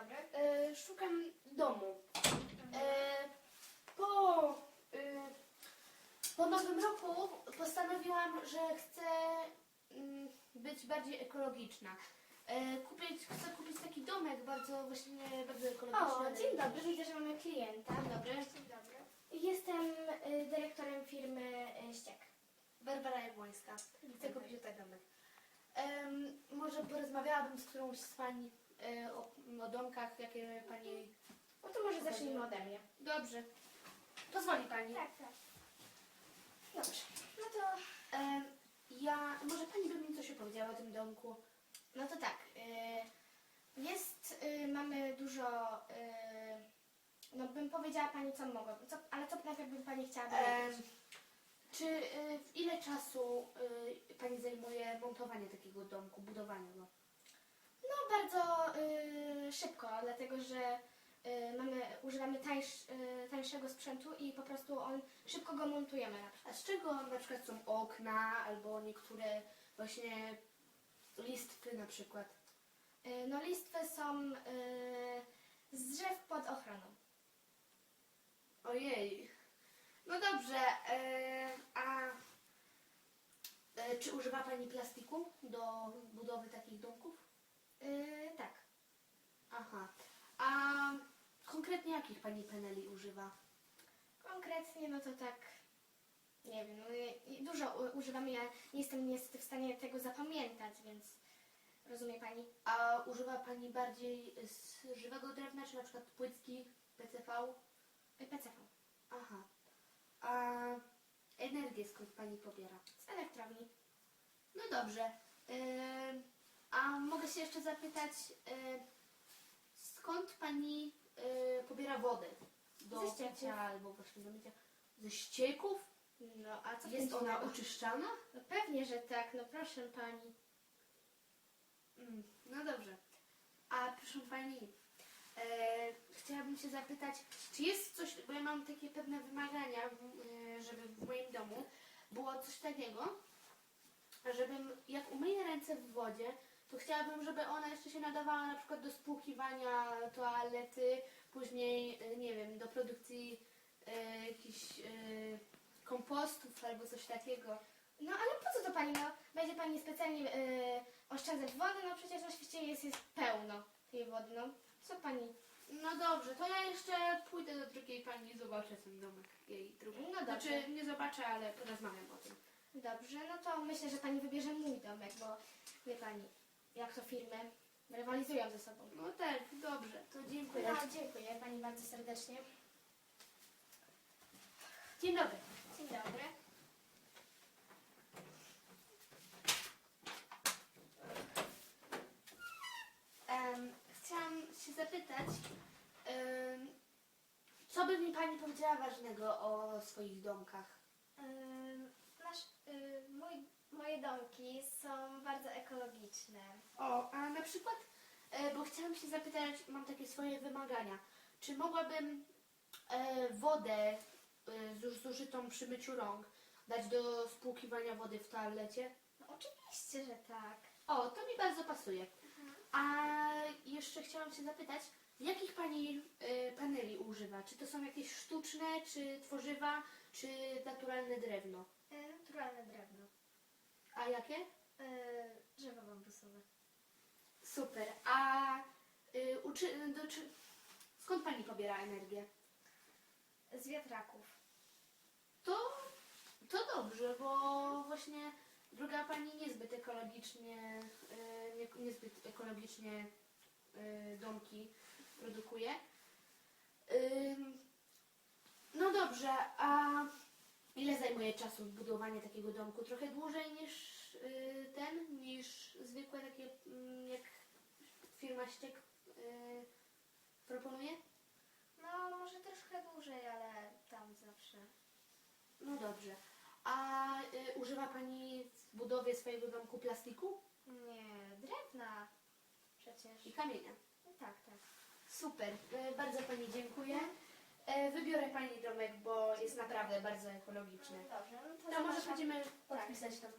dobry. E, szukam domu. E, po, e, po nowym roku postanowiłam, że chcę mm, być bardziej ekologiczna. E, kupić, chcę kupić taki domek bardzo właśnie bardzo ekologiczny. O, dzień dobry, widzę, że mamy klienta. Dzień dobry. Dzień dobry. Jestem y, dyrektorem firmy y, Ściek. Barbara Jabłońska. Chcę kupić tutaj domek. Em, może porozmawiałabym z którąś z Pani e, o, o domkach, jakie Pani... No to może zacznijmy ode mnie. Dobrze. Pozwoli Pani. tak. Dobrze. No to, Em, ja, może Pani by mi coś opowiedziała o tym domku? no to tak. y, Jest, y, mamy dużo, y, no bym powiedziała Pani, co mogłabym, co, ale co najpierw bym Pani chciała wiedzieć? czy y, w ile czasu y, Pani zajmuje montowanie takiego domku, budowanie go? No bardzo y, szybko, dlatego że y, mamy, używamy tańsz, y, tańszego sprzętu i po prostu on szybko go montujemy na przykład. A z czego na przykład są okna albo niektóre właśnie listwy na przykład? Y, No listwy są y, z drzew pod ochroną. Ojej. No dobrze, e, a e, czy używa Pani plastiku do budowy takich domków? Y, tak. Aha. A konkretnie jakich Pani paneli używa? Konkretnie no to tak, nie wiem, no, i- i dużo u- używamy, ja nie jestem niestety w stanie tego zapamiętać, więc rozumie Pani? A używa Pani bardziej z żywego drewna, czy na przykład płytki, PCV? Y, PCV. Aha. A energię skąd Pani pobiera? Z elektrowni. No dobrze. Ym, a mogę się jeszcze zapytać, y, skąd Pani y, pobiera wodę? Do Ze ścieków. picia albo właśnie do mycia? Ze ścieków? No a co w Jest tym ona dziwnego? oczyszczana? No pewnie, że tak, no proszę Pani. Mm, no dobrze. A proszę Pani, e, chciałabym się zapytać, czy jest coś, bo ja mam takie pewne wymagania, w- e, żeby w moim domu było coś takiego, żebym jak umyję ręce w wodzie, to chciałabym, żeby ona jeszcze się nadawała na przykład do spłukiwania toalety, później, e, nie wiem, do produkcji e, jakichś e, kompostów albo coś takiego. No ale po co to Pani, no będzie Pani specjalnie y, oszczędzać wody, no przecież na świecie jest, jest pełno tej wody, no. Co Pani? No dobrze, to ja jeszcze pójdę do drugiej pani i zobaczę ten domek jej drugi. No dobrze. Znaczy nie zobaczę, ale porozmawiam o tym. Dobrze, no to myślę, że Pani wybierze mój domek, bo wie Pani, jak to firmy rywalizują ze sobą. No tak, dobrze, to dziękuję. No, dziękuję Pani bardzo serdecznie. Dzień dobry. Dzień dobry. Em, chciałam się zapytać, em, co by mi pani powiedziała ważnego o swoich domkach? Ym, Nasz, y, mój, moje domki są bardzo ekologiczne. O, a na przykład, e, bo chciałam się zapytać, mam takie swoje wymagania. Czy mogłabym e, wodę e, zu- zużytą przy myciu rąk dać do spłukiwania wody w toalecie? No oczywiście, że tak. O, to mi bardzo pasuje. A jeszcze chciałam się zapytać, jakich Pani e, paneli używa? Czy to są jakieś sztuczne, czy tworzywa, czy naturalne drewno? Naturalne drewno. A jakie? Y, Drzewo bambusowe. Super. A y, uczy, do, czy, skąd Pani pobiera energię? Z wiatraków. To, to dobrze, bo właśnie druga pani niezbyt ekologicznie, y, nie, niezbyt ekologicznie y, domki produkuje. Ym, no dobrze, a ile zajmuje czasu budowanie takiego domku? Trochę dłużej niż y, ten, niż zwykłe takie, mm, jak firma Ściek y, proponuje? No, może troszkę dłużej, ale tam zawsze. No dobrze. A y, używa Pani w budowie swojego domku plastiku Nie, drewna. Przecież. i kamienia? No, tak, tak. Super, y, bardzo Pani dziękuję. E, Wybiorę Pani domek, bo jest naprawdę bardzo ekologiczny. Dobrze, no to No może zapraszam. będziemy Tak. podpisać tam.